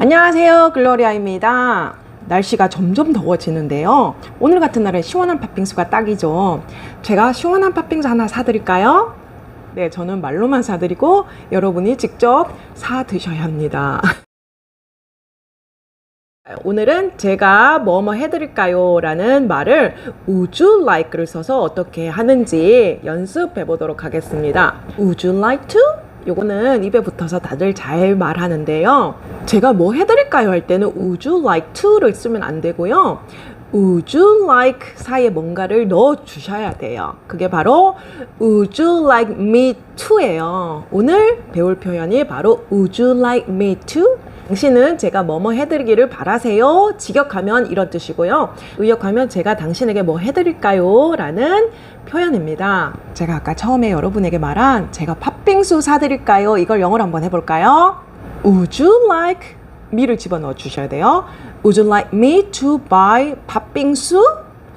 안녕하세요. 글로리아입니다. 날씨가 점점 더워지는데요. 오늘 같은 날에 시원한 팥빙수가 딱이죠. 제가 시원한 팥빙수 하나 사드릴까요? 네, 저는 말로만 사드리고 여러분이 직접 사 드셔야 합니다. 오늘은 제가 뭐뭐 해드릴까요? 라는 말을 Would you like를 써서 어떻게 하는지 연습해 보도록 하겠습니다. Would you like to? 요거는 입에 붙어서 다들 잘 말하는데요. 제가 뭐 해드릴까요? 할 때는 Would you like to를 쓰면 안 되고요. Would you like 사이에 뭔가를 넣어 주셔야 돼요. 그게 바로 Would you like me to예요. 오늘 배울 표현이 바로 Would you like me to? 당신은 제가 뭐뭐 해드리기를 바라세요. 직역하면 이런 뜻이고요. 의역하면 제가 당신에게 뭐 해드릴까요? 라는 표현입니다. 제가 아까 처음에 여러분에게 말한 제가 팥빙수 사드릴까요? 이걸 영어로 한번 해볼까요? Would you like me를 집어넣어 주셔야 돼요. Would you like me to buy 팥빙수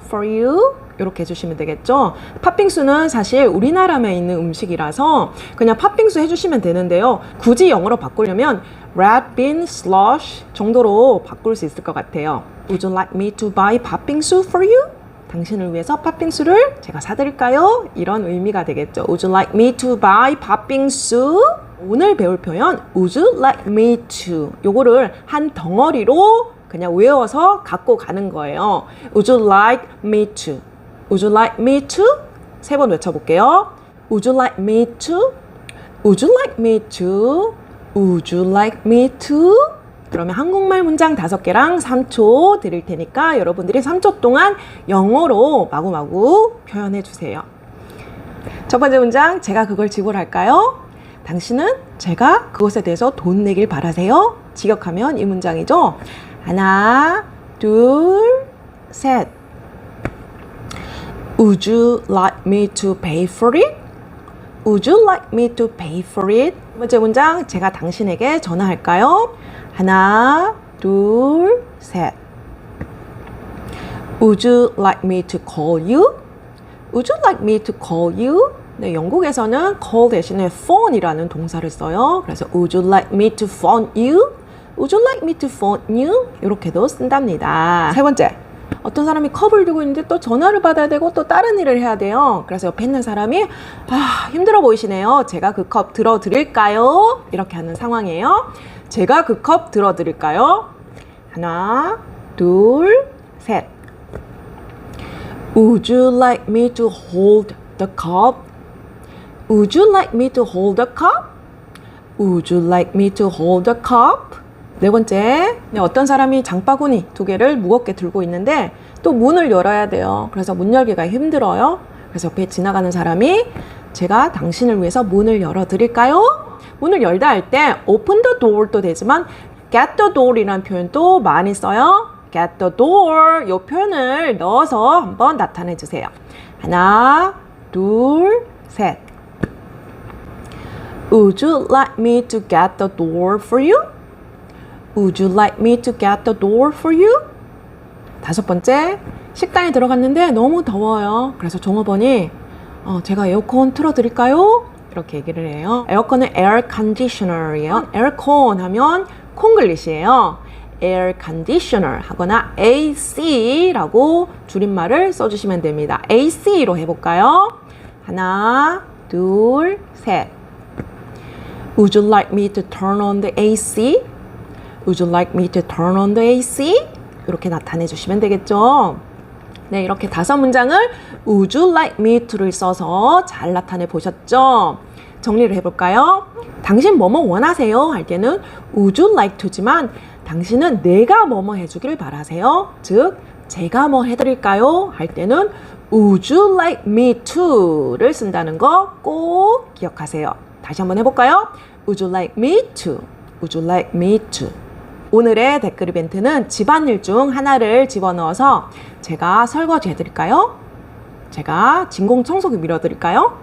for you? 이렇게 해주시면 되겠죠. 팥빙수는 사실 우리나라에 있는 음식이라서 그냥 팥빙수 해주시면 되는데요. 굳이 영어로 바꾸려면 red bean slush 정도로 바꿀 수 있을 것 같아요. Would you like me to buy 팥빙수 for you? 당신을 위해서 팥빙수를 제가 사드릴까요? 이런 의미가 되겠죠. Would you like me to buy 팥빙수? 오늘 배울 표현 Would you like me to? 요거를 한 덩어리로 그냥 외워서 갖고 가는 거예요. Would you like me to? Would you like me to? 세 번 외쳐볼게요. Would you like me to? Would you like me to? Would you like me to? 그러면 한국말 문장 다섯 개랑 3초 드릴 테니까 여러분들이 3초 동안 영어로 마구마구 표현해 주세요. 첫 번째 문장, 제가 그걸 지불할까요? 당신은 제가 그것에 대해서 돈 내길 바라세요? 직역하면 이 문장이죠. 하나, 둘, 셋. Would you like me to pay for it? Would you like me to pay for it? 두 번째 문장, 제가 당신에게 전화할까요? 하나, 둘, 셋. Would you like me to call you? Would you like me to call you? 네, 영국에서는 call 대신에 phone이라는 동사를 써요. 그래서 Would you like me to phone you? Would you like me to phone you? 이렇게도 쓴답니다. 세 번째. 어떤 사람이 컵을 들고 있는데 또 전화를 받아야 되고 또 다른 일을 해야 돼요. 그래서 옆에 있는 사람이 아, 힘들어 보이시네요. 제가 그 컵 들어 드릴까요? 이렇게 하는 상황이에요. 제가 그 컵 들어 드릴까요? 하나, 둘, 셋. Would you like me to hold the cup? Would you like me to hold the cup? Would you like me to hold the cup? 네 번째, 네, 어떤 사람이 장바구니 두 개를 무겁게 들고 있는데 또 문을 열어야 돼요. 그래서 문 열기가 힘들어요. 그래서 옆에 지나가는 사람이 제가 당신을 위해서 문을 열어 드릴까요? 문을 열다 할 때 open the door도 되지만 get the door이라는 표현도 많이 써요. get the door 이 표현을 넣어서 한번 나타내 주세요. 하나, 둘, 셋. Would you like me to get the door for you? Would you like me to get the door for you? 다섯 번째, 식당에 들어갔는데 너무 더워요. 그래서 종업원이 어, 제가 에어컨 틀어드릴까요? 이렇게 얘기를 해요. 에어컨은 air conditioner이에요. 에어컨 하면 콩글리시예요. air conditioner 하거나 AC라고 줄임말을 써주시면 됩니다. AC로 해볼까요? 하나, 둘, 셋. Would you like me to turn on the AC? Would you like me to turn on the AC? 이렇게 나타내 주시면 되겠죠. 네, 이렇게 다섯 문장을 Would you like me to를 써서 잘 나타내 보셨죠? 정리를 해볼까요? 당신 뭐뭐 원하세요? 할 때는 Would you like to지만 당신은 내가 뭐뭐 해주기를 바라세요? 즉, 제가 뭐 해드릴까요? 할 때는 Would you like me to를 쓴다는 거 꼭 기억하세요. 다시 한번 해볼까요? Would you like me to? Would you like me to? 오늘의 댓글 이벤트는 집안일 중 하나를 집어넣어서 제가 설거지 해드릴까요? 제가 진공 청소기 밀어드릴까요?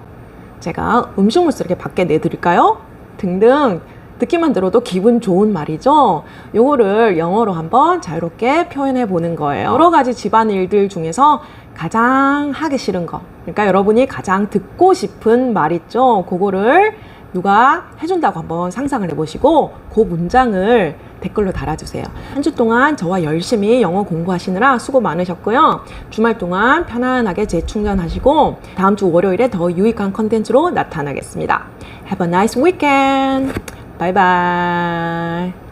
제가 음식물 쓰레기 밖에 내드릴까요? 등등 듣기만 들어도 기분 좋은 말이죠. 요거를 영어로 한번 자유롭게 표현해 보는 거예요. 여러 가지 집안 일들 중에서 가장 하기 싫은 거. 그러니까 여러분이 가장 듣고 싶은 말 있죠. 그거를 누가 해준다고 한번 상상을 해보시고 그 문장을 댓글로 달아주세요. 한 주 동안 저와 열심히 영어 공부하시느라 수고 많으셨고요. 주말 동안 편안하게 재충전하시고 다음 주 월요일에 더 유익한 컨텐츠로 나타나겠습니다. Have a nice weekend. Bye bye.